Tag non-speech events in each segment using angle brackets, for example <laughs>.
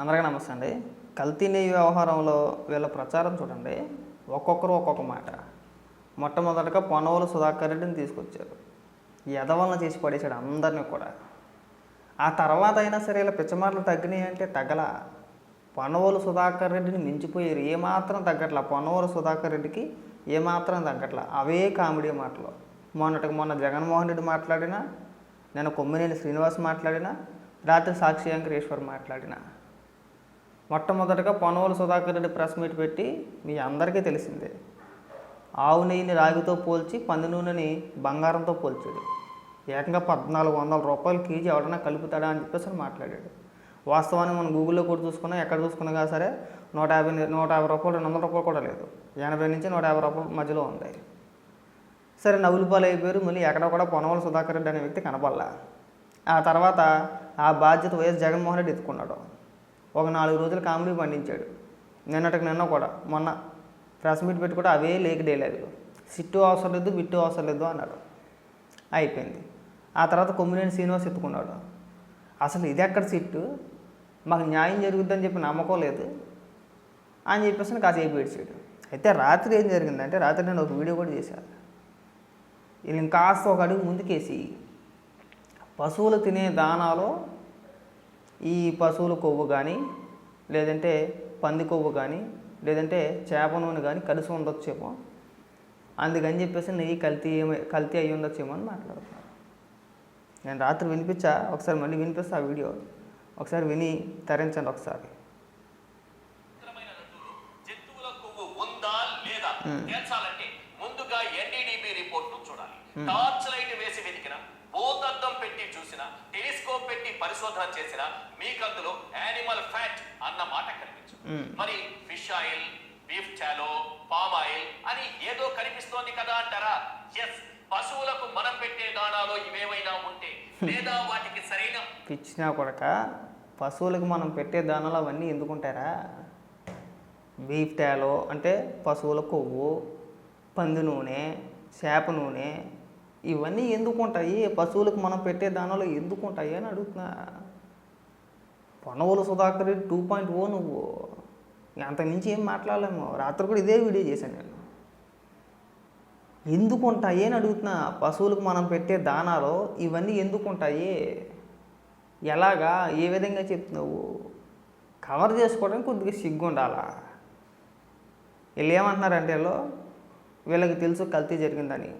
అందరికీ నమస్తే అండి. కల్తీ నెయ్యి వ్యవహారంలో వీళ్ళ ప్రచారం చూడండి. ఒక్కొక్కరు ఒక్కొక్క మాట. మొట్టమొదటగా పొనవలు సుధాకర్ రెడ్డిని తీసుకొచ్చారు. ఎదవలన చేసి పడేశాడు అందరినీ కూడా. ఆ తర్వాత అయినా సరే ఇలా పిచ్చమాటలు తగ్గినాయి అంటే తగ్గల పొనవలు సుధాకర్ రెడ్డిని మించిపోయారు. ఏమాత్రం తగ్గట్ల. పొనవలు సుధాకర్ రెడ్డికి ఏమాత్రం తగ్గట్లా. అవే కామెడీ మాటలు. మొన్నటికి మొన్న జగన్మోహన్ రెడ్డి మాట్లాడినా నేను కొమ్మినేని శ్రీనివాస్ మాట్లాడినా రాత్రి సాక్షి వెంకటేశ్వర్ మాట్లాడినా. మొట్టమొదటగా పొనవలు సుధాకర్ రెడ్డి ప్రెస్ మీట్ పెట్టి మీ అందరికీ తెలిసిందే. ఆవు నెయ్యిని రాగితో పోల్చి పంది నూనెని బంగారంతో పోల్చాడు. ఏకంగా పద్నాలుగు వందల రూపాయలు కేజీ ఎవడన్నా కలుపుతాడా అని చెప్పేసి మాట్లాడాడు. వాస్తవానికి మనం గూగుల్లో కూడా చూసుకున్నా ఎక్కడ చూసుకున్నా కానీ సరే నూట యాభై నూట యాభై రూపాయలు రెండు వందల రూపాయలు కూడా లేదు. ఎనభై నుంచి నూట యాభై రూపాయల మధ్యలో ఉంది. సరే నవ్వులపాలు అయిపోయారు మళ్ళీ ఎక్కడ కూడా పొనవల సుధాకర్ రెడ్డి అనే వ్యక్తి కనపడలా. ఆ తర్వాత ఆ బాధ్యత వైఎస్ జగన్మోహన్ రెడ్డి ఎత్తుకున్నాడు. ఒక నాలుగు రోజులు కామెడీ పండించాడు. నిన్నటికి నిన్న కూడా మొన్న. ప్రెస్ మీట్ పెట్టి కూడా అవే లేక డైలాగులు సిట్టు అవసరం లేదు బిట్టు అవసరం లేదు అన్నాడు. అయిపోయింది. ఆ తర్వాత కొమ్మినేని శ్రీనివాస్ ఎత్తుకున్నాడు. అసలు ఇది ఎక్కడ సిట్టు? మాకు న్యాయం జరుగుద్దని చెప్పి నమ్మకం లేదు అని చెప్పేసి కాసేపు ఏడ్చాడు. అయితే రాత్రి ఏం జరిగిందంటే రాత్రి నేను ఒక వీడియో కూడా చేశాను. వీళ్ళు కాస్త ఒక అడుగు ముందుకేసి పశువులు తినే దానాలో ఈ పశువుల కొవ్వు కానీ లేదంటే పంది కొవ్వు కానీ లేదంటే చేప నూనె కానీ కలిసి ఉండొచ్చేమో. అందుకని చెప్పేసి నెయ్యి కల్తీ కల్తీ అయ్యి ఉండొచ్చేమో అని మాట్లాడుతున్నారు. నేను రాత్రి వినిపించా? ఒకసారి మళ్ళీ వినిపిస్తా ఆ వీడియో. ఒకసారి విని తరించండి ఒకసారి. పవిత్రమైన లడ్డూలో జంతువుల కొవ్వు ఉందా లేదా? తేల్చాలంటే ముందుగా ఎన్డీడీబీ రిపోర్ట్ చూడాలి. టార్చ్ లైట్ వేసి వెతికిన భూతద్దం పెట్టి చూసిన టెలిస్కోప్ పెట్టి పరిశోధన చేసిన మీకు అందులో యానిమల్ ఫ్యాట్ అన్న మాట కనిపించదు. మ్మ్. మరి fish oil beef tallow palm oil అని ఏదో కనిపిస్తోంది కదా అంటారా? ఎస్ పశువులకు మనం పెట్టే దానాలో ఇవేమైనా ఉంటే లేదా <laughs> వాటికి సరైన పిచ్చినా కొడక పశువులకు మనం పెట్టే దానాలు అవన్నీ ఎందుకుంటారా బీఫ్ టాలో అంటే పశువుల కొవ్వు పంది నూనె చేప నూనె ఇవన్నీ ఎందుకు ఉంటాయి పశువులకు మనం పెట్టే దానాలు ఎందుకు ఉంటాయి అని అడుగుతున్నా. Ponnavolu Sudhakar Reddy two point o నువ్వు. అంతకుమించి ఏం మాట్లాడలేము. రాత్రి కూడా ఇదే వీడియో చేశాను నేను. ఎందుకు ఉంటాయి అని అడుగుతున్నా. పశువులకు మనం పెట్టే దానాలో ఇవన్నీ ఎందుకు ఉంటాయి ఎలాగా? ఏ విధంగా చెప్తున్నావు? కవర్ చేసుకోవడానికి కొద్దిగా సిగ్గు ఉండాలా వీళ్ళు ఏమంటున్నారంటే వీళ్ళకి తెలుసు కల్తీ జరిగిందని.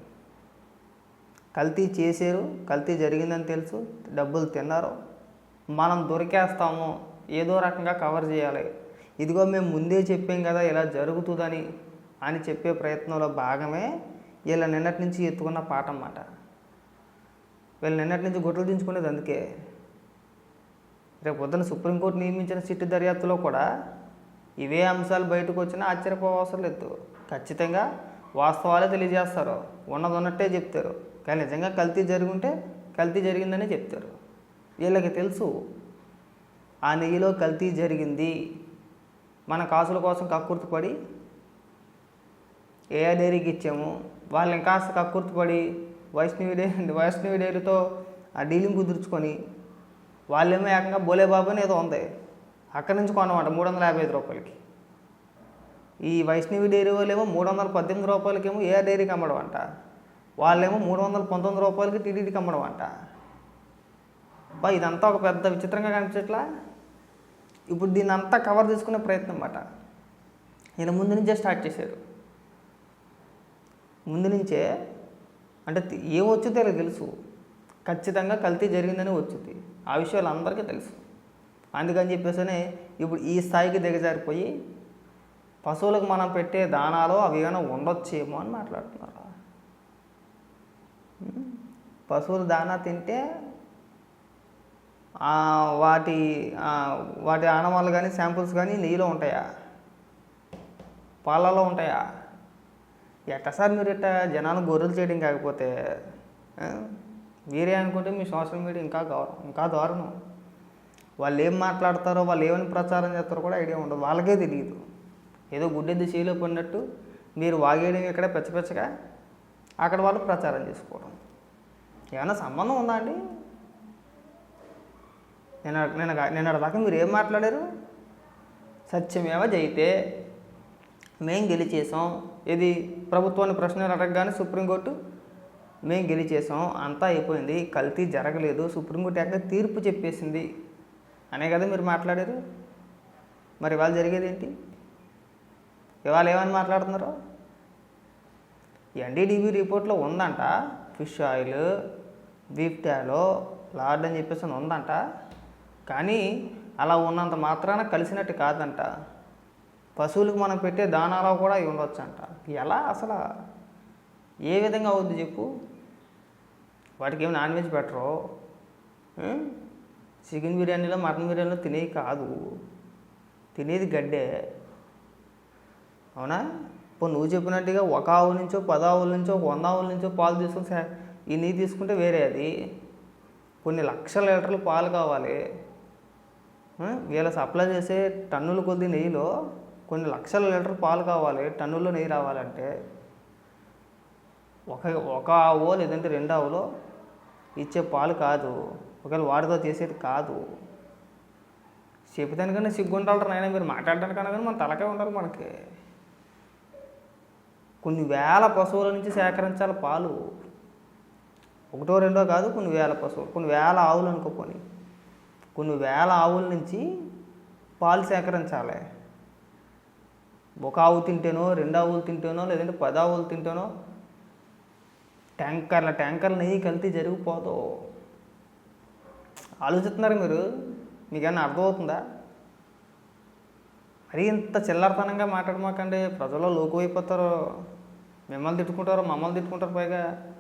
కల్తీ చేశారు కల్తీ జరిగిందని తెలుసు డబ్బులు తిన్నారు. మనం దొరికేస్తాము. ఏదో రకంగా కవర్ చేయాలి. ఇదిగో మేము ముందే చెప్పాం కదా ఇలా జరుగుతుందని అని చెప్పే ప్రయత్నంలో భాగమే వీళ్ళ నిన్నటి నుంచి ఎత్తుకున్న పాట అన్నమాట వీళ్ళు నిన్నటి నుంచి గుట్టలు దించుకునేది అందుకే. రేపు పొద్దున సుప్రీంకోర్టు నియమించిన సిట్టు దర్యాప్తులో కూడా ఇవే అంశాలు బయటకు వచ్చినా ఆశ్చర్యపోవసరం లేదు. ఖచ్చితంగా వాస్తవాలే తెలియజేస్తారు. ఉన్నది ఉన్నట్టే చెప్తారు. కానీ నిజంగా కల్తీ జరుగుంటే కల్తీ జరిగిందనే చెప్తారు. వీళ్ళకి తెలుసు. ఆ నెయ్యిలో కల్తీ జరిగింది. మన కాసుల కోసం కక్కుర్తిపడి ఏ డైరీకి ఇచ్చాము. వాళ్ళు ఇంకాస్త కక్కుర్తిపడి వైష్ణవి డైరీ వైష్ణవి డైరీతో ఆ డీలింగ్ కుదుర్చుకొని వాళ్ళేమో ఏకంగా బోలేబాబు అని ఏదో ఉంది. అక్కడి నుంచి కొనమాట మూడు వందల యాభై ఐదు రూపాయలకి. ఈ వైష్ణవి డైరీ వాళ్ళేమో మూడు వందల పద్దెనిమిది రూపాయలకేమో ఏ డైరీకి అమ్మడం అంట వాళ్ళేమో మూడు వందల పంతొమ్మిది రూపాయలకి టీడీడీకి అమ్మడం అంట బా ఇదంతా ఒక పెద్ద విచిత్రంగా కనిపించట్లా? ఇప్పుడు దీన్ని అంతా కవర్ చేసుకునే ప్రయత్నం అన్నమాట ఈయన ముందు నుంచే స్టార్ట్ చేశారు. ముందు నుంచే అంటే ఏం వచ్చిందో తెలుసు. ఖచ్చితంగా కల్తీ జరిగిందని వచ్చింది. ఆ విషయాలు అందరికీ తెలుసు. అందుకని చెప్పేసనే ఇప్పుడు ఈ స్థాయికి దిగజారిపోయి పశువులకు మనం పెట్టే దానాలో అవి ఏమైనా ఉండొచ్చేమో అని మాట్లాడుతున్నారు. పశువులు దానా తింటే వాటి వాటి ఆనవాళ్ళు కానీ శాంపుల్స్ కానీ నెయ్యిలో ఉంటాయా? పాలలో ఉంటాయా? ఎట్ట సార్ మీరు ఇట్ట జనాలు గొర్రెలు చేయడం కాకపోతే మీరే అనుకుంటే మీ సోషల్ మీడియా ఇంకా గౌరవం ఇంకా దారుణం. వాళ్ళు ఏం మాట్లాడతారో వాళ్ళు ఏమని ప్రచారం చేస్తారో కూడా ఐడియా ఉండదు. వాళ్ళకే తెలియదు. ఏదో గుడ్డెద్దు చేయలేకపోయినట్టు పడినట్టు మీరు వాగేయడం ఇక్కడ పెచ్చపెచ్చగా అక్కడ వాళ్ళు ప్రచారం చేసుకోవడం. ఏమైనా సంబంధం ఉందా అండి? నేను నేను నేను దాకా మీరు ఏం మాట్లాడారు? సత్యమేవ జయితే మేము గెలిచేసాం ఇది ప్రభుత్వాన్ని ప్రశ్నలు అడగగానే సుప్రీంకోర్టు మేము గెలిచేసాం అంతా అయిపోయింది. కల్తీ జరగలేదు. సుప్రీంకోర్టు ఎక్కడ తీర్పు చెప్పేసింది. అనే కదా మీరు మాట్లాడారు. మరి ఇవాళ జరిగేది ఏంటి? ఇవాళ ఏమని మాట్లాడుతున్నారు? ఎన్డీడీబీ రిపోర్ట్లో ఉందంట. Fish oil beef tallow lard అని చెప్పేసి అని ఉందంట. కానీ అలా ఉన్నంత మాత్రాన కలిసినట్టు కాదంట. పశువులకు మనం పెట్టే దానాలో కూడా ఇవి ఉండొచ్చంట. ఎలా అసలు? ఏ విధంగా అవుద్ది చెప్పు? వాటికి ఏమి నాన్ వెజ్ పెట్టరు చికెన్ బిర్యానీలో మటన్ బిర్యానీలో తినేవి కాదు. తినేది గడ్డే. అవునా? ఇప్పుడు నువ్వు చెప్పినట్టుగా ఒక ఆవు నుంచో పది ఆవుల నుంచో ఒక వంద ఆవుల నుంచో పాలు తీసుకుని ఈ నీ తీసుకుంటే వేరే అది. కొన్ని లక్షల లీటర్లు పాలు కావాలి. వీళ్ళ సప్లై చేసే టన్నుల కొద్ది నెయ్యిలో కొన్ని లక్షల లీటర్ పాలు కావాలి. టన్నుల్లో నెయ్యి రావాలంటే. ఒక ఒక ఆవు లేదంటే రెండు ఆవులో ఇచ్చే పాలు కాదు. ఒకవేళ వాడితో చేసేది కాదు. చెప్పేదానికన్నా సిగ్గుంటారు నాయన మీరు మాట్లాడడానికన్నా కానీ మన తలకే ఉండాలి మనకి. కొన్ని వేల పశువుల నుంచి సేకరించాలి పాలు. ఒకటో రెండో కాదు కొన్ని వేల పశువులు కొన్ని వేల ఆవులు అనుకోపోని కొన్ని వేల ఆవుల నుంచి పాలు సేకరించాలి. ఒక ఆవు తింటేనో రెండు ఆవులు తింటేనో లేదంటే పది ఆవులు తింటేనో ట్యాంకర్ల ట్యాంకర్లు నెయ్యి కలిపి జరిగిపోదు. ఆలోచిస్తున్నారు మీరు? మీకేమన్నా అర్థమవుతుందా? మరి ఇంత చిల్లరతనంగా మాట్లాడమాకండి. ప్రజల్లో లోకు అయిపోతారు మిమ్మల్ని తిట్టుకుంటారు మమ్మల్ని తిట్టుకుంటారు పైగా.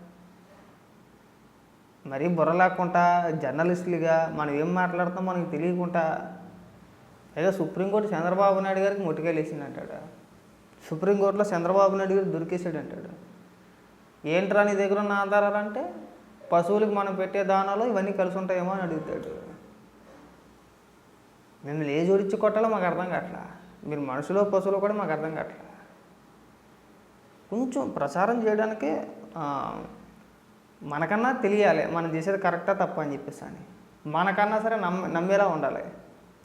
మరీ బుర్ర లేకుండా జర్నలిస్టులుగా మనం ఏం మాట్లాడుతాం మనకి తెలియకుండా. పైగా సుప్రీంకోర్టు చంద్రబాబు నాయుడు గారికి ముట్టుకెళ్ళేసింది అంటాడు సుప్రీంకోర్టులో చంద్రబాబు నాయుడు గారు దొరికేసాడు అంటాడు ఏంట్రా నీ దగ్గర ఉన్న ఆధారాలు అంటే? పశువులకు మనం పెట్టే దానాలు ఇవన్నీ కలిసి ఉంటాయేమో అని అడుగుతాడు. మిమ్మల్ని ఏ జోడించి కొట్టాలో మాకు అర్థం కావట్లా. మీరు మనుషులు పశువులు కూడా మాకు అర్థం కావట్లా. కొంచెం ప్రచారం చేయడానికి మనకన్నా తెలియాలి మనం చేసేది కరెక్టా తప్ప అని చెప్పేసి అని. మనకన్నా సరే నమ్మ నమ్మేలా ఉండాలి.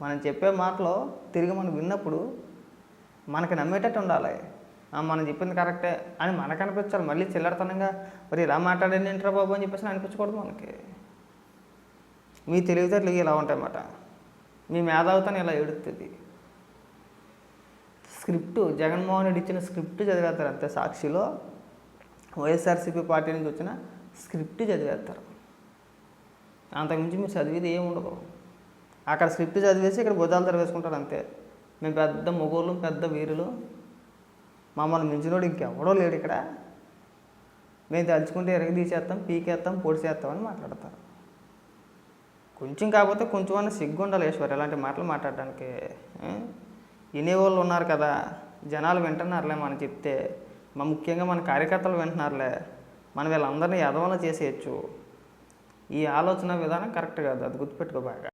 మనం చెప్పే మాటలో తిరిగి మనం విన్నప్పుడు మనకి నమ్మేటట్టు ఉండాలి. మనం చెప్పింది కరెక్టే అని మనకు అనిపించాలి మళ్ళీ చిల్లరతనంగా మరి ఇలా మాట్లాడండి ఏంట్రా బాబు? అని చెప్పేసి అనిపించకూడదు మనకి. మీ తెలివితేటలు ఇలా ఉంటాయన్నమాట. మీ మేధావితనం ఇలా ఎడుతుంది స్క్రిప్ట్ జగన్మోహన్ రెడ్డి ఇచ్చిన స్క్రిప్ట్ చదివేస్తారు అంతే సాక్షిలో. వైఎస్ఆర్సీపీ పార్టీ నుంచి వచ్చిన స్క్రిప్ట్ చదివేస్తారు అంతకుమించి మీరు చదివేది ఏమి ఉండదు. అక్కడ స్క్రిప్ట్ చదివేసి ఇక్కడ భుజాలు తెరవేసుకుంటారు అంతే. మేము పెద్ద మొగోళ్ళు పెద్ద వీరులు. మమ్మల్ని మించినోడు ఇంకెవడో లేడు ఇక్కడ. మేము తలుచుకుంటే ఎరగదీసేస్తాం పీకేస్తాం పొడిచేస్తాం అని మాట్లాడతారు. కొంచెం కాకపోతే కొంచెం అన్న సిగ్గు ఉండాలి ఈశ్వర్ ఇలాంటి మాటలు మాట్లాడడానికి వినేవాళ్ళు ఉన్నారు కదా జనాలు వింటున్నారులే మనం చెప్తే. మా ముఖ్యంగా మన కార్యకర్తలు వింటున్నారులే. మనం వీళ్ళందరినీ ఎదవల చేసేయచ్చు. ఈ ఆలోచన విధానం కరెక్ట్ కాదు అది గుర్తుపెట్టుకో బాగా.